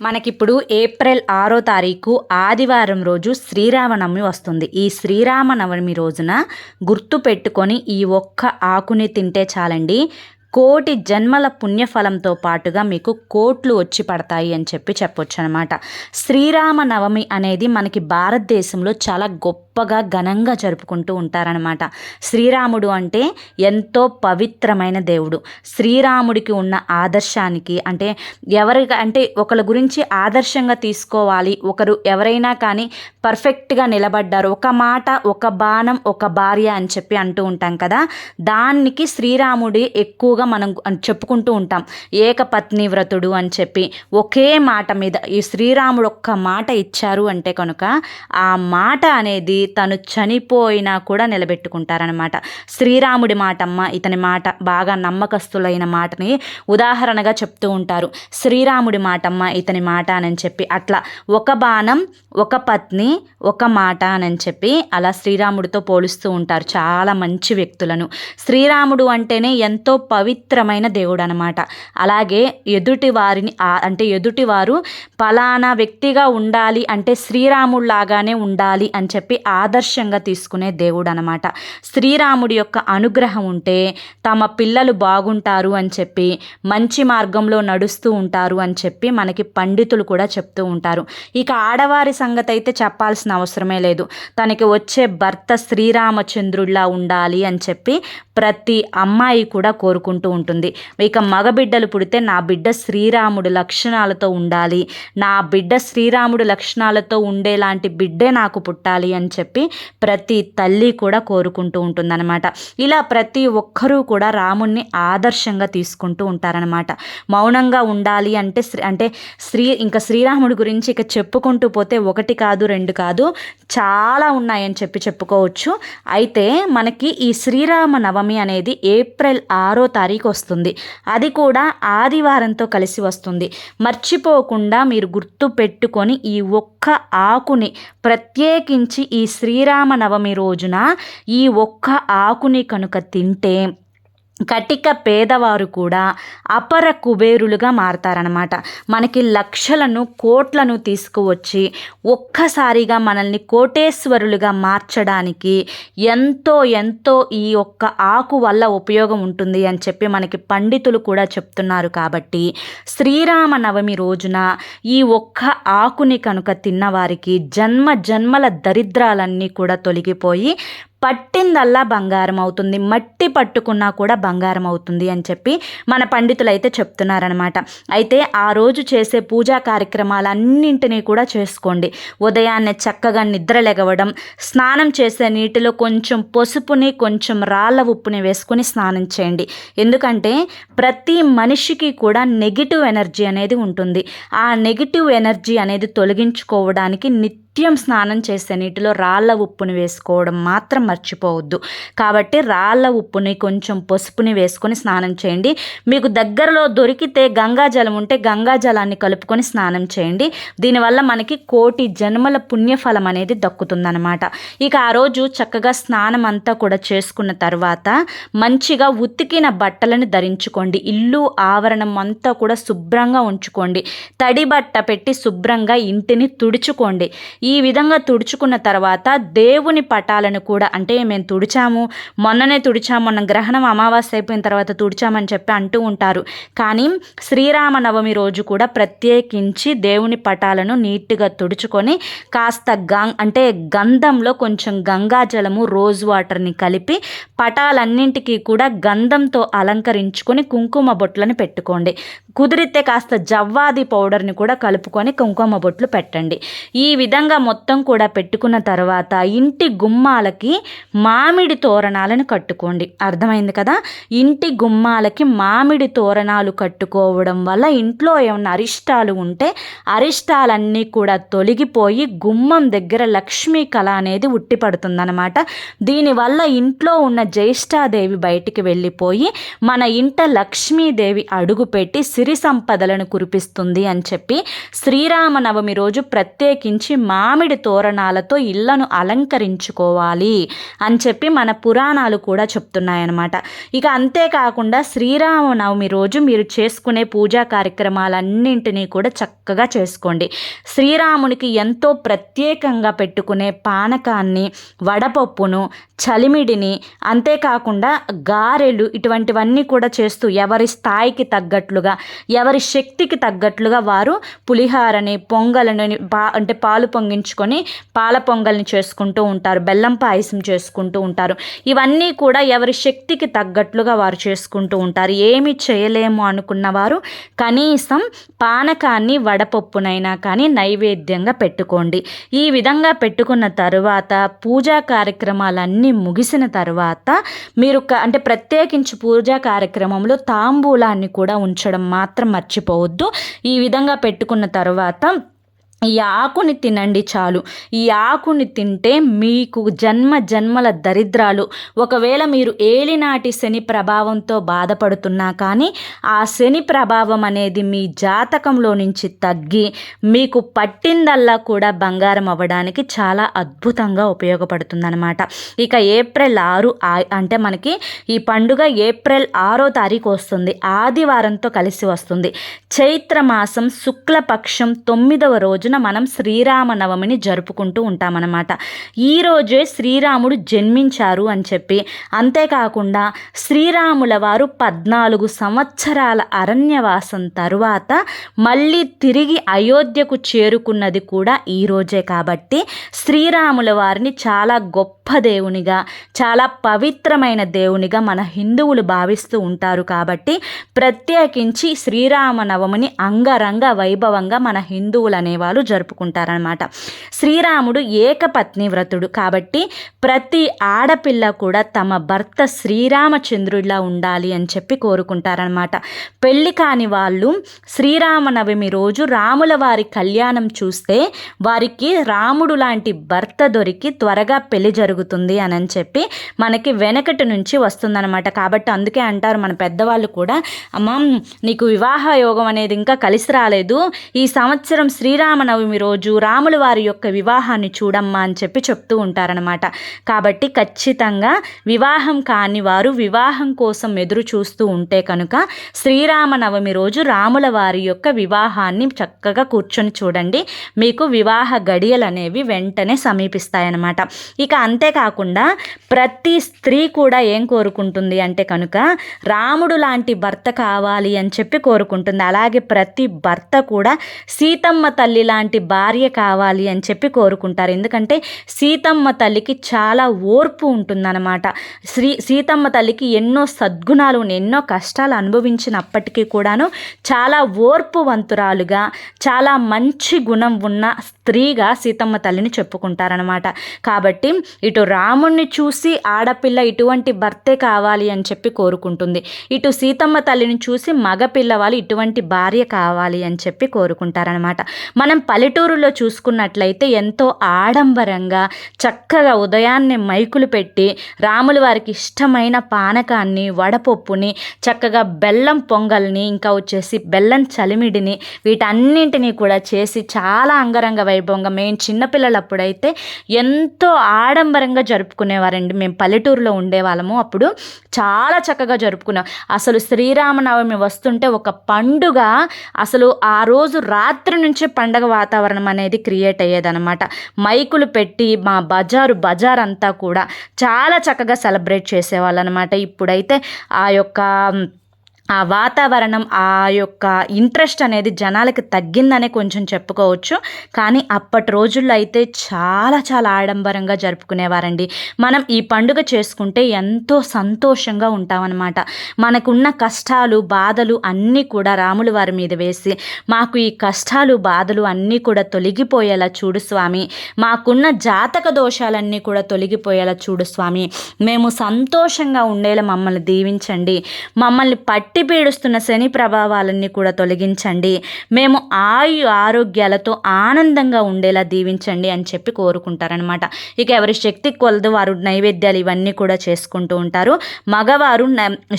మనకిప్పుడు ఏప్రిల్ ఆరో తారీఖు ఆదివారం రోజు శ్రీరామనవమి వస్తుంది. ఈ శ్రీరామనవమి రోజున గుర్తు పెట్టుకొని ఈ ఒక్క ఆకుని తింటే చాలండి. కోటి జన్మల పుణ్యఫలంతో పాటుగా మీకు కోట్లు వచ్చి పడతాయి అని చెప్పి చెప్పొచ్చు అనమాట శ్రీరామ నవమి అనేది మనకి భారతదేశంలో చాలా గొప్పగా ఘనంగా జరుపుకుంటూ ఉంటారనమాట శ్రీరాముడు అంటే ఎంతో పవిత్రమైన దేవుడు. శ్రీరాముడికి ఉన్న ఆదర్శానికి అంటే ఎవరి అంటే ఒకరి గురించి ఆదర్శంగా తీసుకోవాలి. ఒకరు ఎవరైనా కానీ పర్ఫెక్ట్గా నిలబడ్డారు. ఒక మాట ఒక బాణం ఒక భార్య అని చెప్పి అంటూ ఉంటాం కదా. దానికి శ్రీరాముడి ఎక్కువగా మనం చెప్పుకుంటూ ఉంటాం. ఏకపత్ని వ్రతుడు అని చెప్పి ఒకే మాట మీద ఈ శ్రీరాముడు ఒక్క మాట ఇచ్చారు అంటే కనుక ఆ మాట అనేది తను చనిపోయినా కూడా నిలబెట్టుకుంటారనమాట శ్రీరాముడి మాటమ్మ ఇతని మాట బాగా నమ్మకస్తులైన మాటని ఉదాహరణగా చెప్తూ ఉంటారు. శ్రీరాముడి మాటమ్మ ఇతని మాట అని చెప్పి అట్లా ఒక బాణం ఒక పత్ని ఒక మాట అని చెప్పి అలా శ్రీరాముడితో పోలుస్తూ ఉంటారు చాలా మంచి వ్యక్తులను. శ్రీరాముడు అంటేనే ఎంతో పవిత్రమైన దేవుడు అనమాట అలాగే ఎదుటి వారిని అంటే ఎదుటివారు పలానా వ్యక్తిగా ఉండాలి అంటే శ్రీరాముడిలాగానే ఉండాలి అని చెప్పి ఆదర్శంగా తీసుకునే దేవుడు అనమాట శ్రీరాముడి యొక్క అనుగ్రహం ఉంటే తమ పిల్లలు బాగుంటారు అని చెప్పి మంచి మార్గంలో నడుస్తూ ఉంటారు అని చెప్పి మనకి పండితులు కూడా చెప్తూ ఉంటారు. ఇక ఆడవారి సంగతి అయితే చెప్పాల్సిన అవసరమే లేదు. తనకి వచ్చే భర్త శ్రీరామచంద్రుడిలా ఉండాలి అని చెప్పి ప్రతి అమ్మాయి కూడా కోరుకుంటూ ఉంటుంది. ఇక మగబిడ్డలు పుడితే నా బిడ్డ శ్రీరాముడు లక్షణాలతో ఉండాలి. నా బిడ్డ శ్రీరాముడు లక్షణాలతో ఉండేలాంటి బిడ్డే నాకు పుట్టాలి అని చెప్పి ప్రతి తల్లి కూడా కోరుకుంటూ ఉంటుందన్నమాట. ఇలా ప్రతి ఒక్కరూ కూడా రాముణ్ణి ఆదర్శంగా తీసుకుంటూ ఉంటారనమాట మౌనంగా ఉండాలి అంటే అంటే శ్రీ ఇంకా శ్రీరాముడి గురించి ఇక చెప్పుకుంటూ పోతే ఒకటి కాదు రెండు కాదు చాలా ఉన్నాయని చెప్పి చెప్పుకోవచ్చు. అయితే మనకి ఈ శ్రీరామ నవమి అనేది ఏప్రిల్ ఆరో తారీఖు వస్తుంది అది కూడా ఆదివారంతో కలిసి వస్తుంది. మర్చిపోకుండా మీరు గుర్తు పెట్టుకొని ఈ ఒక్క ఆకుని ప్రత్యేకించి ఈ శ్రీరామ నవమి రోజున ఈ ఒక్క ఆకుని కనుక తింటే కటిక పేదవారు కూడా అపర కుబేరులుగా మారతారనమాట మనకి లక్షలను కోట్లను తీసుకువచ్చి ఒక్కసారిగా మనల్ని కోటేశ్వరులుగా మార్చడానికి ఎంతో ఎంతో ఈ ఒక్క ఆకు వల్ల ఉపయోగం ఉంటుంది అని చెప్పి మనకి పండితులు కూడా చెప్తున్నారు కాబట్టి శ్రీరామ నవమి రోజున ఈ ఒక్క ఆకుని కనుక తిన్నవారికి జన్మ జన్మల దరిద్రాలన్నీ కూడా తొలగిపోయి పట్టిందల్లా బంగారం అవుతుంది మట్టి పట్టుకున్నా కూడా బంగారం అవుతుంది అని చెప్పి మన పండితులు అయితే చెప్తున్నారనమాట అయితే ఆ రోజు చేసే పూజా కార్యక్రమాలన్నింటినీ కూడా చేసుకోండి. ఉదయాన్నే చక్కగా నిద్ర లెగవడం స్నానం చేసే నీటిలో కొంచెం పసుపుని కొంచెం రాళ్ళ ఉప్పుని వేసుకొని స్నానం చేయండి. ఎందుకంటే ప్రతి మనిషికి కూడా నెగిటివ్ ఎనర్జీ అనేది ఉంటుంది. ఆ నెగిటివ్ ఎనర్జీ అనేది తొలగించుకోవడానికి నిత్య నిత్యం స్నానం చేసే నీటిలో రాళ్ళ ఉప్పుని వేసుకోవడం మాత్రం మర్చిపోవద్దు. కాబట్టి రాళ్ళ ఉప్పుని కొంచెం పసుపుని వేసుకొని స్నానం చేయండి. మీకు దగ్గరలో దొరికితే గంగాజలం ఉంటే గంగాజలాన్ని కలుపుకొని స్నానం చేయండి. దీనివల్ల మనకి కోటి జన్మల పుణ్యఫలం అనేది దక్కుతుందనమాట ఇక ఆ రోజు చక్కగా స్నానం అంతా కూడా చేసుకున్న తర్వాత మంచిగా ఉతికిన బట్టలను ధరించుకోండి. ఇల్లు ఆవరణం అంతా కూడా శుభ్రంగా ఉంచుకోండి. తడి బట్ట పెట్టి శుభ్రంగా ఇంటిని తుడుచుకోండి. ఈ విధంగా తుడుచుకున్న తర్వాత దేవుని పటాలను కూడా అంటే మేము తుడిచాము మొన్ననే తుడిచాము మొన్న గ్రహణం అమావాస్య అయిపోయిన తర్వాత తుడిచామని చెప్పి అంటూ ఉంటారు. కానీ శ్రీరామనవమి రోజు కూడా ప్రత్యేకించి దేవుని పటాలను నీట్గా తుడుచుకొని కాస్త గం అంటే గంధంలో కొంచెం గంగాజలము రోజ్ వాటర్ని కలిపి పటాలన్నింటికీ కూడా గంధంతో అలంకరించుకొని కుంకుమ బొట్లను పెట్టుకోండి. కుదిరితే కాస్త జవ్వాది పౌడర్ని కూడా కలుపుకొని కుంకుమ బొట్లు పెట్టండి. ఈ విధంగా మొత్తం కూడా పెట్టుకున్న తర్వాత ఇంటి గుమ్మాలకి మామిడి తోరణాలను కట్టుకోండి. అర్థమైంది కదా? ఇంటి గుమ్మాలకి మామిడి తోరణాలు కట్టుకోవడం వల్ల ఇంట్లో ఏమైనా అరిష్టాలు ఉంటే అరిష్టాలన్నీ కూడా తొలగిపోయి గుమ్మం దగ్గర లక్ష్మీ కళ అనేది ఉట్టిపడుతుందనమాట దీనివల్ల ఇంట్లో ఉన్న జ్యేష్ఠాదేవి బయటికి వెళ్ళిపోయి మన ఇంట లక్ష్మీదేవి అడుగుపెట్టి సిరి సిరి సంపదలను కురిపిస్తుంది అని చెప్పి శ్రీరామనవమి రోజు ప్రత్యేకించి మామిడి తోరణాలతో ఇళ్ళను అలంకరించుకోవాలి అని చెప్పి మన పురాణాలు కూడా చెప్తున్నాయన్నమాట. ఇక అంతేకాకుండా శ్రీరామనవమి రోజు మీరు చేసుకునే పూజా కార్యక్రమాలన్నింటినీ కూడా చక్కగా చేసుకోండి. శ్రీరామునికి ఎంతో ప్రత్యేకంగా పెట్టుకునే పానకాన్ని వడపప్పును చలిమిడిని అంతేకాకుండా గారెలు ఇటువంటివన్నీ కూడా చేస్తూ ఎవరి స్థాయికి తగ్గట్లుగా ఎవరి శక్తికి తగ్గట్లుగా వారు పులిహారని పొంగలని పా అంటే పాలు పొంగించుకొని పాల పొంగల్ని చేసుకుంటూ ఉంటారు బెల్లం పాయసం చేసుకుంటూ ఉంటారు. ఇవన్నీ కూడా ఎవరి శక్తికి తగ్గట్లుగా వారు చేసుకుంటూ ఉంటారు. ఏమి చేయలేము అనుకున్న వారు కనీసం పానకాన్ని వడపప్పునైనా కానీ నైవేద్యంగా పెట్టుకోండి. ఈ విధంగా పెట్టుకున్న తరువాత పూజా కార్యక్రమాలన్నీ ముగిసిన తర్వాత మీరు అంటే ప్రత్యేకించి పూజా కార్యక్రమంలో తాంబూలాన్ని కూడా ఉంచడం మాత్రం మర్చిపోవద్దు. ఈ విధంగా పెట్టుకున్న తర్వాత ఈ ఆకుని తినండి చాలు. ఈ ఆకుని తింటే మీకు జన్మ జన్మల దరిద్రాలు. ఒకవేళ మీరు ఏలినాటి శని ప్రభావంతో బాధపడుతున్నా కానీ ఆ శని ప్రభావం అనేది మీ జాతకంలో నుంచి తగ్గి మీకు పట్టిందల్లా కూడా బంగారం అవ్వడానికి చాలా అద్భుతంగా ఉపయోగపడుతుందన్నమాట. ఇక ఏప్రిల్ ఆరు అంటే మనకి ఈ పండుగ ఏప్రిల్ ఆరో తారీఖు వస్తుంది. ఆదివారంతో కలిసి వస్తుంది. చైత్ర మాసం శుక్లపక్షం తొమ్మిదవ రోజున మనం శ్రీరామనవమిని జరుపుకుంటూ ఉంటామన్నమాట. ఈరోజే శ్రీరాముడు జన్మించారు అని చెప్పి అంతేకాకుండా శ్రీరాముల వారు పద్నాలుగు సంవత్సరాల అరణ్యవాసం తరువాత మళ్ళీ తిరిగి అయోధ్యకు చేరుకున్నది కూడా ఈరోజే కాబట్టి శ్రీరాముల వారిని చాలా గొప్ప గొప్ప దేవునిగా చాలా పవిత్రమైన దేవునిగా మన హిందువులు భావిస్తూ ఉంటారు కాబట్టి ప్రత్యేకించి శ్రీరామనవమిని అంగరంగ వైభవంగా మన హిందువులు అనేవాళ్ళు జరుపుకుంటారనమాట శ్రీరాముడు ఏకపత్ని వ్రతుడు కాబట్టి ప్రతి ఆడపిల్ల కూడా తమ భర్త శ్రీరామచంద్రుడిలా ఉండాలి అని చెప్పి కోరుకుంటారనమాట పెళ్ళి కాని వాళ్ళు శ్రీరామనవమి రోజు రాముల వారి కళ్యాణం చూస్తే వారికి రాముడు లాంటి భర్త దొరికి త్వరగా పెళ్ళి జరుగుతుంది అని చెప్పి మనకి వెనకటి నుంచి వస్తుందన్నమాట. కాబట్టి అందుకే అంటారు మన పెద్దవాళ్ళు కూడా అమ్మ నీకు వివాహ యోగం అనేది ఇంకా కలిసి రాలేదు. ఈ సంవత్సరం శ్రీరామనవమి రోజు రాముల వారి యొక్క వివాహాన్ని చూడమ్మా అని చెప్పి చెప్తూ ఉంటారనమాట కాబట్టి ఖచ్చితంగా వివాహం కాని వారు వివాహం కోసం ఎదురు చూస్తూ ఉంటే కనుక శ్రీరామనవమి రోజు రాముల వారి యొక్క వివాహాన్ని చక్కగా కూర్చొని చూడండి. మీకు వివాహ గడియలు అనేవి వెంటనే సమీపిస్తాయన్నమాట. ఇక అంతేకాకుండా ప్రతి స్త్రీ కూడా ఏం కోరుకుంటుంది అంటే కనుక రాముడు లాంటి భర్త కావాలి అని చెప్పి కోరుకుంటుంది. అలాగే ప్రతి భర్త కూడా సీతమ్మ తల్లి లాంటి భార్య కావాలి అని చెప్పి కోరుకుంటారు. ఎందుకంటే సీతమ్మ తల్లికి చాలా ఓర్పు ఉంటుందన్నమాట. శ్రీ సీతమ్మ తల్లికి ఎన్నో సద్గుణాలు ఎన్నో కష్టాలు అనుభవించినప్పటికీ కూడాను చాలా ఓర్పువంతురాలుగా చాలా మంచి గుణం ఉన్న స్త్రీగా సీతమ్మ తల్లిని చెప్పుకుంటారనమాట కాబట్టి ఇటు ఇటు రాముణ్ణి చూసి ఆడపిల్ల ఇటువంటి భర్తే కావాలి అని చెప్పి కోరుకుంటుంది. ఇటు సీతమ్మ తల్లిని చూసి మగపిల్లవాళ్ళు ఇటువంటి భార్య కావాలి అని చెప్పి కోరుకుంటారనమాట మనం పల్లెటూరులో చూసుకున్నట్లయితే ఎంతో ఆడంబరంగా చక్కగా ఉదయాన్నే మైకులు పెట్టి రాముల వారికి ఇష్టమైన పానకాన్ని వడపప్పుని చక్కగా బెల్లం పొంగల్ని ఇంకా వచ్చేసి బెల్లం చలిమిడిని వీటన్నింటినీ కూడా చేసి చాలా అంగరంగ వైభవంగా మేము చిన్నపిల్లలప్పుడైతే ఎంతో ఆడంబరంగా జరుపుకునేవారండి. మేము పల్లెటూరులో ఉండేవాళ్ళము. అప్పుడు చాలా చక్కగా జరుపుకున్నాం. అసలు శ్రీరామనవమి వస్తుంటే ఒక పండుగ. అసలు ఆ రోజు రాత్రి నుంచే పండగ వాతావరణం అనేది క్రియేట్ అయ్యేదనమాట మైకులు పెట్టి మా బజారు బజార్ అంతా కూడా చాలా చక్కగా సెలబ్రేట్ చేసేవాళ్ళు అనమాట ఇప్పుడైతే ఆ యొక్క ఆ వాతావరణం ఆ యొక్క ఇంట్రెస్ట్ అనేది జనాలకి తగ్గిందనే కొంచెం చెప్పుకోవచ్చు. కానీ అప్పటి రోజుల్లో అయితే చాలా చాలా ఆడంబరంగా జరుపుకునేవారండి. మనం ఈ పండుగ చేసుకుంటే ఎంతో సంతోషంగా ఉంటామన్నమాట. మనకున్న కష్టాలు బాధలు అన్నీ కూడా రాముల వారి మీద వేసి మాకు ఈ కష్టాలు బాధలు అన్నీ కూడా తొలగిపోయేలా చూడు స్వామి. మాకున్న జాతక దోషాలన్నీ కూడా తొలగిపోయేలా చూడు స్వామి. మేము సంతోషంగా ఉండేలా మమ్మల్ని దీవించండి. మమ్మల్ని పట్టి పట్టి పీడుస్తున్న శని ప్రభావాలన్నీ కూడా తొలగించండి. మేము ఆయు ఆరోగ్యాలతో ఆనందంగా ఉండేలా దీవించండి అని చెప్పి కోరుకుంటారనమాట ఇక ఎవరి శక్తి కొలదు వారు నైవేద్యాలు ఇవన్నీ కూడా చేసుకుంటూ ఉంటారు. మగవారు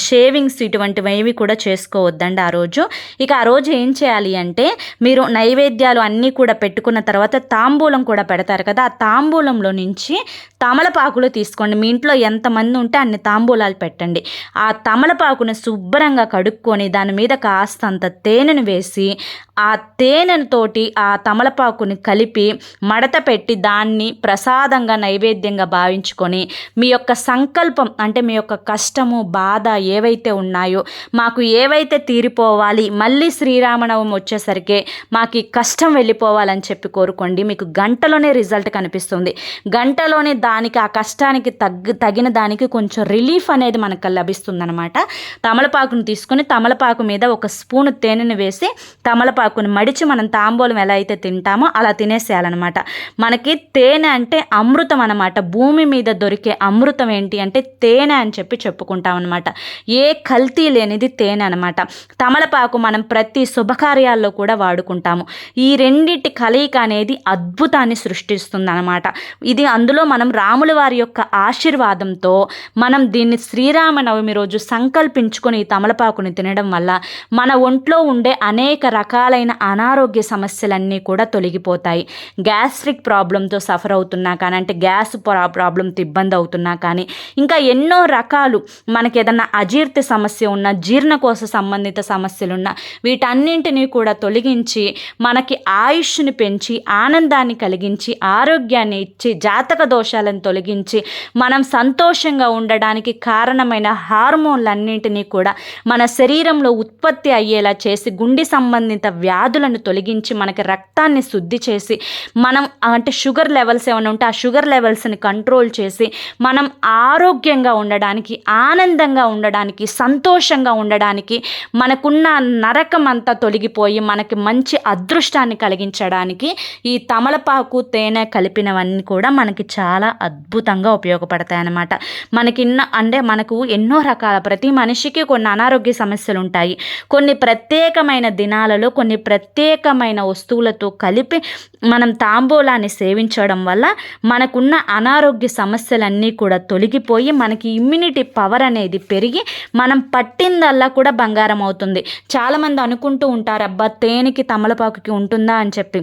షేవింగ్స్ ఇటువంటివి కూడా చేసుకోవద్దండి ఆ రోజు. ఇక ఆ రోజు ఏం చేయాలి అంటే మీరు నైవేద్యాలు అన్నీ కూడా పెట్టుకున్న తర్వాత తాంబూలం కూడా పెడతారు కదా ఆ తాంబూలంలో నుంచి తమలపాకులు తీసుకోండి. మీ ఇంట్లో ఎంతమంది ఉంటే అన్ని తాంబూలాలు పెట్టండి. ఆ తమలపాకును శుభ్రంగా కడుక్కొని దాని మీద కాస్తంత తేనెను వేసి ఆ తేనెతోటి ఆ తమలపాకుని కలిపి మడత పెట్టి దాన్ని ప్రసాదంగా నైవేద్యంగా భావించుకొని మీ యొక్క సంకల్పం అంటే మీ యొక్క కష్టము బాధ ఏవైతే ఉన్నాయో మాకు ఏవైతే తీరిపోవాలి మళ్ళీ శ్రీరామనవం వచ్చేసరికి మాకు ఈ కష్టం వెళ్ళిపోవాలని చెప్పి కోరుకోండి. మీకు గంటలోనే రిజల్ట్ కనిపిస్తుంది. గంటలోనే దానికి ఆ కష్టానికి తగ్గ తగిన దానికి కొంచెం రిలీఫ్ అనేది మనకు లభిస్తుంది అనమాట తమలపాకును తీసుకొని తమలపాకు మీద ఒక స్పూన్ తేనెను వేసి తమలపాకు తమలపాకుని మడిచి మనం తాంబూలం ఎలా అయితే తింటామో అలా తినేసేయాలన్నమాట. మనకి తేనె అంటే అమృతం అనమాట భూమి మీద దొరికే అమృతం ఏంటి అంటే తేనె అని చెప్పి చెప్పుకుంటాం అనమాట ఏ కల్తీ లేనిది తేనె అనమాట తమలపాకు మనం ప్రతి శుభకార్యాల్లో కూడా వాడుకుంటాము. ఈ రెండింటి కలయిక అనేది అద్భుతాన్ని సృష్టిస్తుంది అనమాట ఇది అందులో మనం రాముల వారి యొక్క ఆశీర్వాదంతో మనం దీన్ని శ్రీరామనవమి రోజు సంకల్పించుకొని ఈ తమలపాకుని తినడం వల్ల మన ఒంట్లో ఉండే అనేక రకాల రకాలైన అనారోగ్య సమస్యలన్నీ కూడా తొలగిపోతాయి. గ్యాస్ట్రిక్ ప్రాబ్లంతో సఫర్ అవుతున్నా కానీ అంటే గ్యాస్ ప్రాబ్లంతో ఇబ్బంది అవుతున్నా కానీ ఇంకా ఎన్నో రకాలు మనకి ఏదన్నా అజీర్తి సమస్య ఉన్న జీర్ణకోశ సంబంధిత సమస్యలున్న వీటన్నింటినీ కూడా తొలగించి మనకి ఆయుష్ని పెంచి ఆనందాన్ని కలిగించి ఆరోగ్యాన్ని ఇచ్చి జాతక దోషాలను తొలగించి మనం సంతోషంగా ఉండడానికి కారణమైన హార్మోన్లన్నింటినీ కూడా మన శరీరంలో ఉత్పత్తి అయ్యేలా చేసి గుండె సంబంధిత వ్యాధులను తొలగించి మనకి రక్తాన్ని శుద్ధి చేసి మనం అంటే షుగర్ లెవెల్స్ ఏమైనా ఉంటే ఆ షుగర్ లెవెల్స్ని కంట్రోల్ చేసి మనం ఆరోగ్యంగా ఉండడానికి ఆనందంగా ఉండడానికి సంతోషంగా ఉండడానికి మనకున్న నరకం అంతా తొలగిపోయి మనకి మంచి అదృష్టాన్ని కలిగించడానికి ఈ తమలపాకు తేనె కలిపినవన్నీ కూడా మనకి చాలా అద్భుతంగా ఉపయోగపడతాయి అన్నమాట. మనకి అంటే మనకు ఎన్నో రకాల ప్రతి మనిషికి కొన్ని అనారోగ్య సమస్యలు ఉంటాయి. కొన్ని ప్రత్యేకమైన దినాలలో కొన్ని ప్రత్యేకమైన వస్తువులతో కలిపి మనం తాంబూలాన్ని సేవించడం వల్ల మనకున్న అనారోగ్య సమస్యలన్నీ కూడా తొలగిపోయి మనకి ఇమ్యూనిటీ పవర్ అనేది పెరిగి మనం పట్టిందల్లా కూడా బంగారం అవుతుంది. చాలామంది అనుకుంటూ ఉంటారు అబ్బా తేనెకి తమలపాకుకి ఉంటుందా? అని చెప్పి.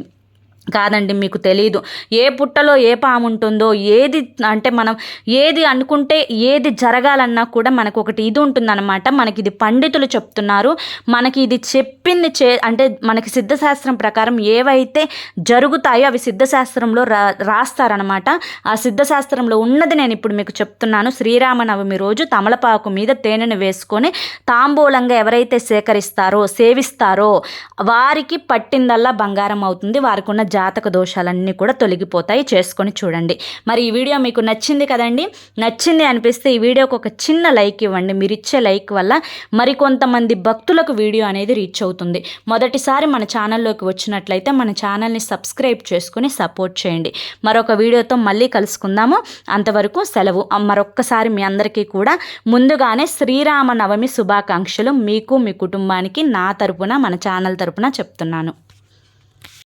కాదండి మీకు తెలియదు ఏ పుట్టలో ఏ పాము ఉంటుందో ఏది అంటే మనం ఏది అనుకుంటే ఏది జరగాలన్నా కూడా మనకు ఒకటి ఇది ఉంటుందన్నమాట. మనకి ఇది పండితులు చెప్తున్నారు. మనకి ఇది చెప్పింది చే అంటే మనకి సిద్ధశాస్త్రం ప్రకారం ఏవైతే జరుగుతాయో అవి సిద్ధశాస్త్రంలో రా రాస్తారనమాట ఆ సిద్ధశాస్త్రంలో ఉన్నది నేను ఇప్పుడు మీకు చెప్తున్నాను. శ్రీరామనవమి రోజు తమలపాకు మీద తేనెను వేసుకొని తాంబూలంగా ఎవరైతే సేకరిస్తారో సేవిస్తారో వారికి పట్టిందల్లా బంగారం అవుతుంది. వారికి ఉన్న జాతక దోషాలన్నీ కూడా తొలగిపోతాయి. చేసుకొని చూడండి. మరి ఈ వీడియో మీకు నచ్చింది కదండి? నచ్చింది అనిపిస్తే ఈ వీడియోకి ఒక చిన్న లైక్ ఇవ్వండి. మీరు ఇచ్చే లైక్ వల్ల మరికొంతమంది భక్తులకు వీడియో అనేది రీచ్ అవుతుంది. మొదటిసారి మన ఛానల్లోకి వచ్చినట్లయితే మన ఛానల్ని సబ్స్క్రైబ్ చేసుకుని సపోర్ట్ చేయండి. మరొక వీడియోతో మళ్ళీ కలుసుకుందాము. అంతవరకు సెలవు. మరొక్కసారి మీ అందరికీ కూడా ముందుగానే శ్రీరామ నవమి శుభాకాంక్షలు మీకు మీ కుటుంబానికి నా తరపున మన ఛానల్ తరపున చెప్తున్నాను.